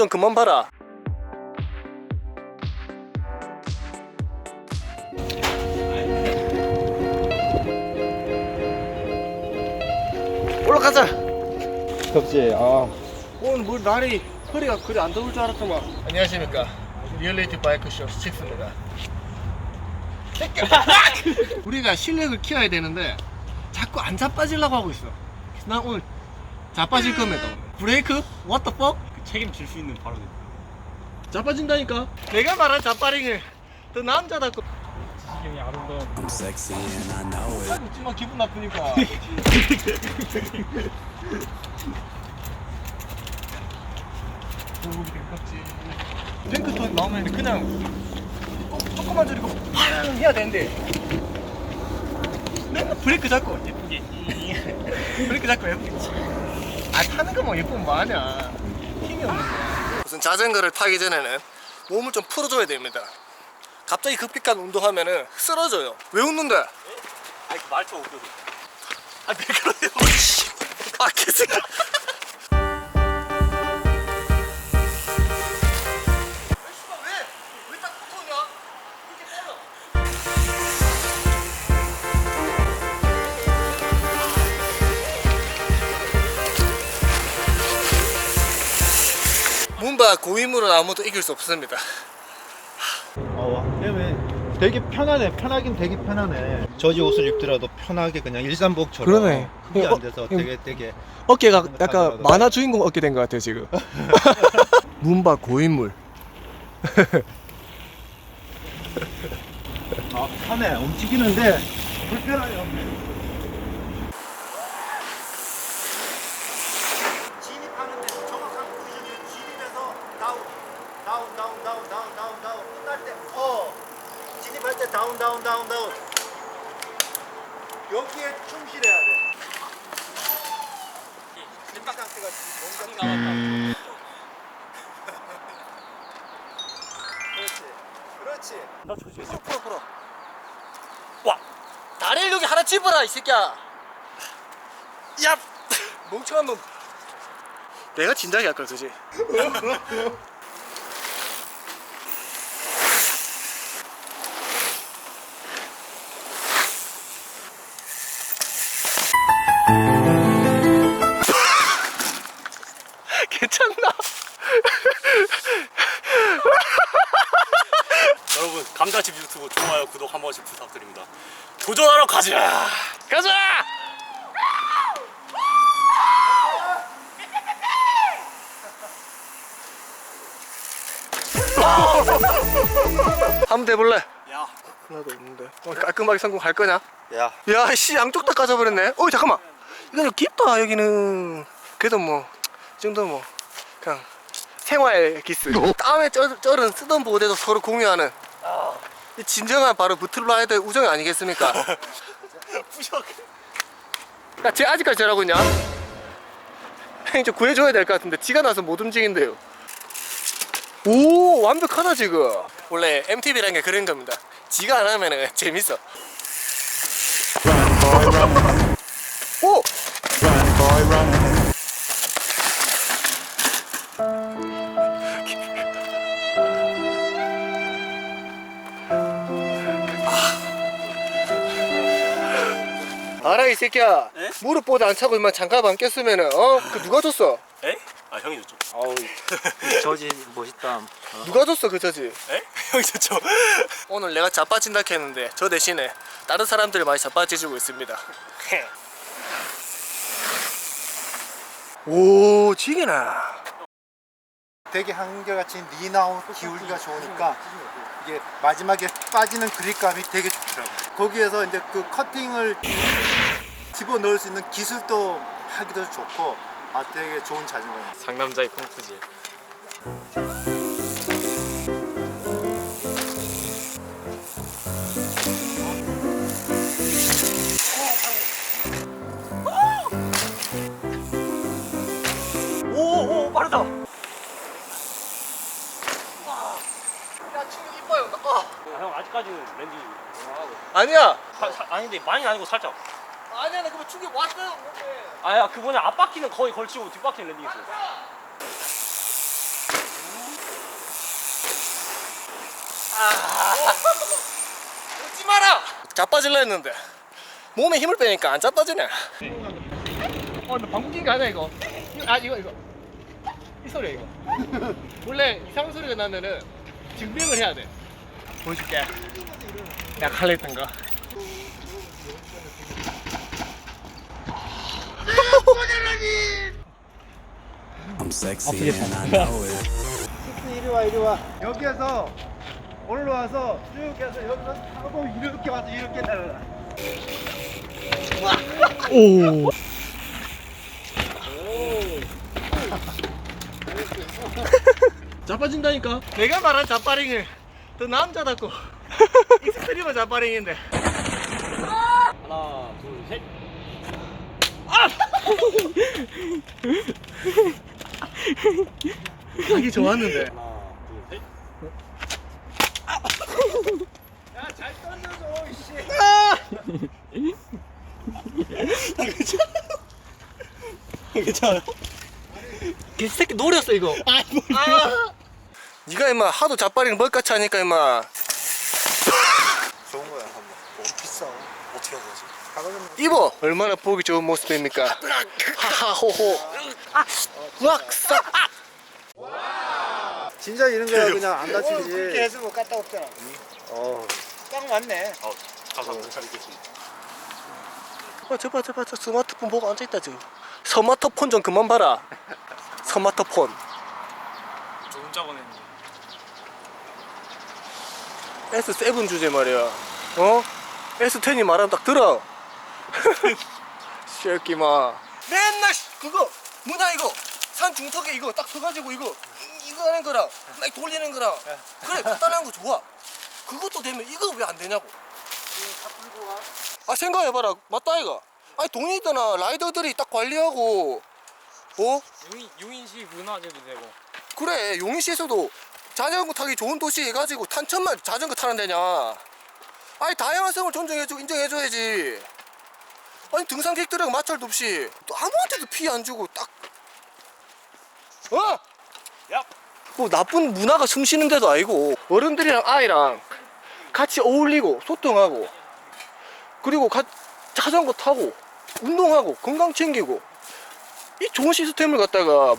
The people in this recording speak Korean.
좀 그만 봐라. 올라가자. 덥지? 아 오늘 뭐 날이 허리가 그리 안 더울 줄 알았더만. 안녕하십니까. 리얼리티 바이크쇼 스틱스입니다. 우리가 실력을 키워야 되는데 자꾸 안 자빠지려고 하고 있어. 나 오늘 자빠질 겁니다. 브레이크? What the fuck? 책임질 수 있는 발언이 자빠진다니까. 내가 말한 자빠링을 더 남자답고. 지경이 아름다운 웃지마 기분 나쁘니까. 탱크톤 나오면 그냥 조- 조금만 줄이고 팡 해야 되는데. 맨날 브레이크 잡고 예쁘게. 브레이크 잡고 예쁘게. 아 타는 거 뭐 예쁘면 뭐하냐. 힘이 없는 거야. 무슨 자전거를 타기 전에는 몸을 좀 풀어줘야 됩니다. 갑자기 급격한 운동하면은 쓰러져요. 왜 웃는데? 아니 그 말투가 웃겨서 아, 왜 그러세요? 아, 개새끼. 바 고인물은 아무도 이길 수 없습니다. 어, 왜냐면 되게 편하네 편하긴 되게 편하네 저지 옷을 입더라도 편하게 그냥 일산복처럼 그러네. 크게 어, 안 돼서 음. 되게 되게 어깨가 약간 만화 주인공 어깨 된 것 같아요 지금. 문바 고인물. 아, 편해 움직이는데 불편함이 없네 진입하는데 정확한 포지션이 진입해서 다운 다운 다운 다운 다운 다운 다운 끝날 때어 진입할 때 다운 다운 다운 다운 여기에 충실해야 돼 준비 상태가 뭔가 그렇지 그렇지 나 조지 풀어 풀어. 와 다리를 여기 하나 집어라 이 새끼야. 야 멍청한 놈. 내가 진작에 할 걸 그지. 도전하러 가자. 가자! 한번 대볼래? 야. 하나도 없는데. 오늘 깔끔하게 성공할 거냐? 야. 야 씨 양쪽 다 까져버렸네. 어이 잠깐만. 이거 좀 깊다 여기는. 그래도 뭐 이 정도는 뭐 그냥 생활 기스 땀에 쩔, 쩔은 쓰던 보호대도 서로 공유하는. 이 진정한 바로 부틀라이드 우정이 아니겠습니까? 부셔 야, 쟤 아직까지 저러고 있냐? 형이 좀 구해줘야 될 것 같은데 지가 나서 못 움직인대요. 오, 완벽하다 지금. 원래 MTV라는 게 그런 겁니다. 지가 안 하면은 재밌어. 알아 이 새끼야. 에? 무릎보다 안 차고 이만 장갑 안 꼈으면은 어? 그 누가 줬어? 에? 아 형이 줬죠 어우 저지 멋있다 누가 줬어 그 저지? 에? 형이 줬죠 오늘 내가 자빠진다 했는데 저 대신에 다른 사람들이 많이 자빠지주고 있습니다. 오, 지게나. 되게 한결같이 니나우 기울기가 좋으니까 이게 마지막에 빠지는 그립감이 되게 좋더라고. 거기에서 이제 그 커팅을 집어 넣을 수 있는 기술도 하기도 좋고 아 되게 좋은 자전거예요. 상남자의 펑프지 아니야. 사, 사, 아닌데 많이 아니고 살짝. 아니야, 나 그거 충격 왔어요. 아야 그분은 앞바퀴는 거의 걸치고 뒷바퀴는 랜딩했어. 아, 아. 웃지 마라. 자빠질라 했는데 몸에 힘을 빼니까 안 자빠지네. 어, 나 방귀가 아니야 이거. 아, 이거 이거. 이 소리야 이거. 원래 이상 소리가 나면은 증명을 해야 돼. 보여줄게. 내가 할래 했던 거. I'm sexy and I know it. 이리 와 이리 와. 여기에서 올라와서 쭉 해서 여기서 타고 이렇게 와서 이렇게 날아가 자빠진다니까. 내가 말한 자빠링은 더 남자답고 익스트리머 자빠링인데. 하나, 둘, 셋. 가기 좋았는데. 하나, 둘, 셋. 괜찮아. 개새끼 노렸어 이거. 아 니가 임마 하도 자빠링 멀같이 하니까 임마 좋은 거야 한번 너무 비싸 어떻게 하는 거지? 입어 얼마나 보기 좋은 모습입니까 하하호호 으악싹 진짜 이런 거야 그냥 안 다치지 그렇게 해서 못 갔다 없잖아. 어. 딱 맞네. 어, 감사합니다. 잘 읽겠습니다. 아, 저봐 저봐 저 스마트폰 보고 앉아있다 지금 스마트폰 좀 그만 봐라 스마트폰 좋은 작업했는데. S7 주제 말이야. 어? S10이 말하면 딱 들어. 새끼마. 맨날 씨, 그거 뭐냐 이거 산 중턱에 이거 딱 서가지고 이거 이- 이거 하는 거랑 막 돌리는 거랑 그래 간단한 거 좋아. 그것도 되면 이거 왜 안 되냐고. 아 생각해봐라. 맞다 이거. 아니 동인이더나 라이더들이 딱 관리하고. 어? 용인 용인시 문화재도 되고. 그래 용인시에서도 자전거 타기 좋은 도시 해가지고 탄천만 자전거 타는 데냐 아니 다양성을 존중해주고 인정해줘야지 아니 등산객들하고 마찰도 없이 또 아무한테도 피해 안 주고 딱 어? 야. 뭐 나쁜 문화가 숨쉬는 데도 아니고 어른들이랑 아이랑 같이 어울리고 소통하고 그리고 가, 자전거 타고 운동하고 건강 챙기고 이 좋은 시스템을 갖다가